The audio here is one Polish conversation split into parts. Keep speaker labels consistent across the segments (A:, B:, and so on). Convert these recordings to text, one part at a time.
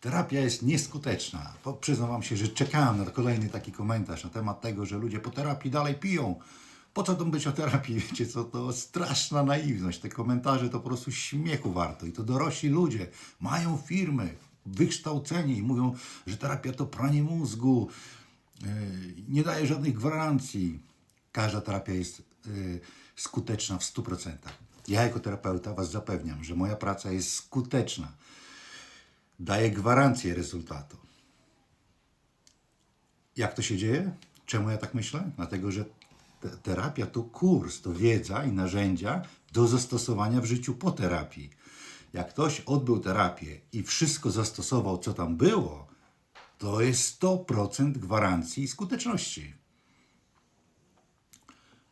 A: Terapia jest nieskuteczna. Po- Przyznam wam się, że czekałem na kolejny taki komentarz na temat tego, że ludzie po terapii dalej piją. Po co tam być o terapii? Wiecie co, to straszna naiwność. Te komentarze to po prostu śmiechu warto. I to dorośli ludzie mają firmy, wykształceni i mówią, że terapia to pranie mózgu, yy, nie daje żadnych gwarancji. Każda terapia jest yy, skuteczna w 100%. Ja jako terapeuta was zapewniam, że moja praca jest skuteczna daje gwarancję rezultatu. Jak to się dzieje? Czemu ja tak myślę? Dlatego, że te- terapia to kurs, to wiedza i narzędzia do zastosowania w życiu po terapii. Jak ktoś odbył terapię i wszystko zastosował, co tam było, to jest 100% gwarancji skuteczności.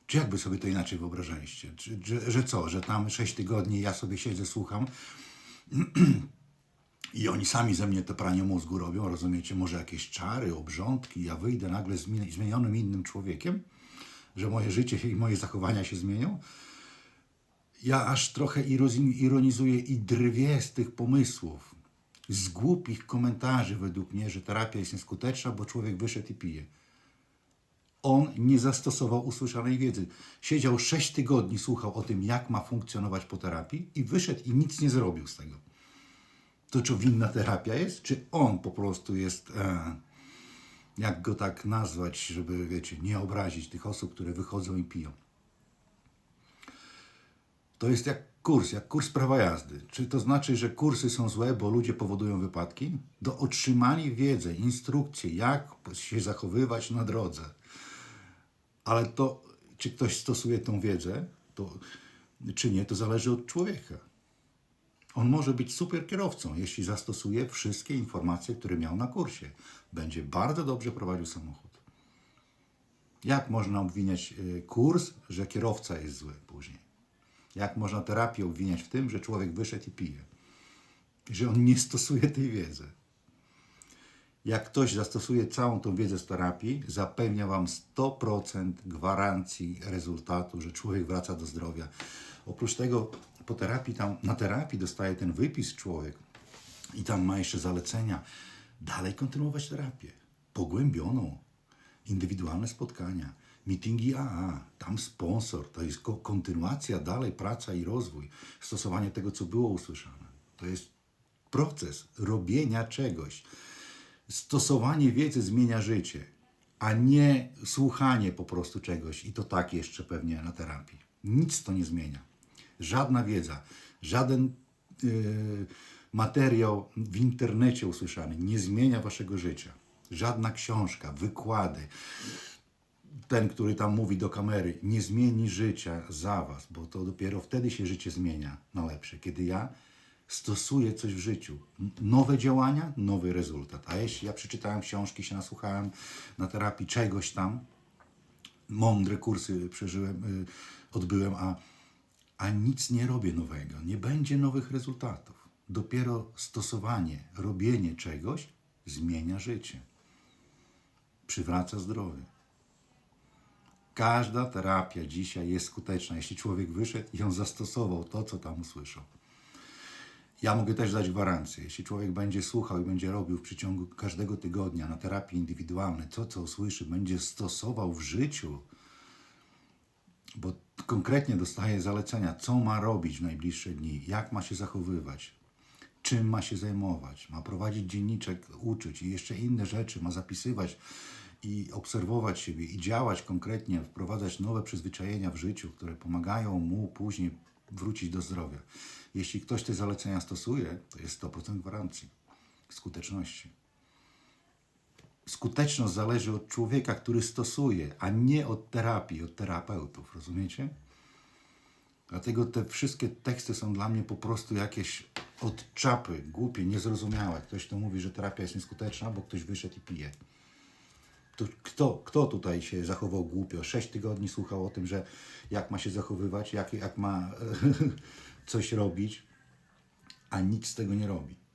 A: Czy jakby sobie to inaczej wyobrażaliście? Czy, że, że co, że tam 6 tygodni ja sobie siedzę, słucham i oni sami ze mnie to pranie mózgu robią, rozumiecie? Może jakieś czary, obrządki, ja wyjdę nagle zmi- zmienionym innym człowiekiem, że moje życie i moje zachowania się zmienią. Ja aż trochę ironizuję i drwię z tych pomysłów, z głupich komentarzy według mnie, że terapia jest nieskuteczna, bo człowiek wyszedł i pije. On nie zastosował usłyszanej wiedzy. Siedział 6 tygodni, słuchał o tym, jak ma funkcjonować po terapii i wyszedł i nic nie zrobił z tego to czy winna terapia jest, czy on po prostu jest, e, jak go tak nazwać, żeby, wiecie, nie obrazić tych osób, które wychodzą i piją. To jest jak kurs, jak kurs prawa jazdy. Czy to znaczy, że kursy są złe, bo ludzie powodują wypadki? Do otrzymali wiedzę, instrukcje, jak się zachowywać na drodze. Ale to, czy ktoś stosuje tą wiedzę, to, czy nie, to zależy od człowieka. On może być super kierowcą, jeśli zastosuje wszystkie informacje, które miał na kursie. Będzie bardzo dobrze prowadził samochód. Jak można obwiniać y, kurs, że kierowca jest zły później? Jak można terapię obwiniać w tym, że człowiek wyszedł i pije? Że on nie stosuje tej wiedzy. Jak ktoś zastosuje całą tą wiedzę z terapii, zapewnia Wam 100% gwarancji rezultatu, że człowiek wraca do zdrowia. Oprócz tego po terapii, tam, na terapii dostaje ten wypis człowiek i tam ma jeszcze zalecenia. Dalej kontynuować terapię. Pogłębioną. Indywidualne spotkania. Meetingi AA. Tam sponsor. To jest ko- kontynuacja dalej, praca i rozwój. Stosowanie tego, co było usłyszane. To jest proces robienia czegoś. Stosowanie wiedzy zmienia życie, a nie słuchanie po prostu czegoś i to tak jeszcze pewnie na terapii. Nic to nie zmienia. Żadna wiedza, żaden yy, materiał w internecie usłyszany nie zmienia waszego życia. Żadna książka, wykłady, ten, który tam mówi do kamery, nie zmieni życia za was, bo to dopiero wtedy się życie zmienia na lepsze, kiedy ja stosuję coś w życiu. Nowe działania, nowy rezultat. A jeśli ja przeczytałem książki, się nasłuchałem na terapii czegoś tam, mądre kursy przeżyłem, y, odbyłem, a, a nic nie robię nowego, nie będzie nowych rezultatów. Dopiero stosowanie, robienie czegoś zmienia życie. Przywraca zdrowie. Każda terapia dzisiaj jest skuteczna, jeśli człowiek wyszedł i on zastosował to, co tam usłyszał. Ja mogę też dać gwarancję, jeśli człowiek będzie słuchał i będzie robił w przeciągu każdego tygodnia na terapii indywidualnej to, co usłyszy, będzie stosował w życiu, bo konkretnie dostaje zalecenia, co ma robić w najbliższe dni, jak ma się zachowywać, czym ma się zajmować, ma prowadzić dzienniczek, uczyć i jeszcze inne rzeczy, ma zapisywać i obserwować siebie i działać konkretnie, wprowadzać nowe przyzwyczajenia w życiu, które pomagają mu później wrócić do zdrowia. Jeśli ktoś te zalecenia stosuje, to jest 100% gwarancji skuteczności. Skuteczność zależy od człowieka, który stosuje, a nie od terapii, od terapeutów, rozumiecie? Dlatego te wszystkie teksty są dla mnie po prostu jakieś od czapy, głupie, niezrozumiałe. Ktoś to mówi, że terapia jest nieskuteczna, bo ktoś wyszedł i pije. To kto, kto tutaj się zachował głupio? Sześć tygodni słuchał o tym, że jak ma się zachowywać, jak, jak ma coś robić, a nic z tego nie robi.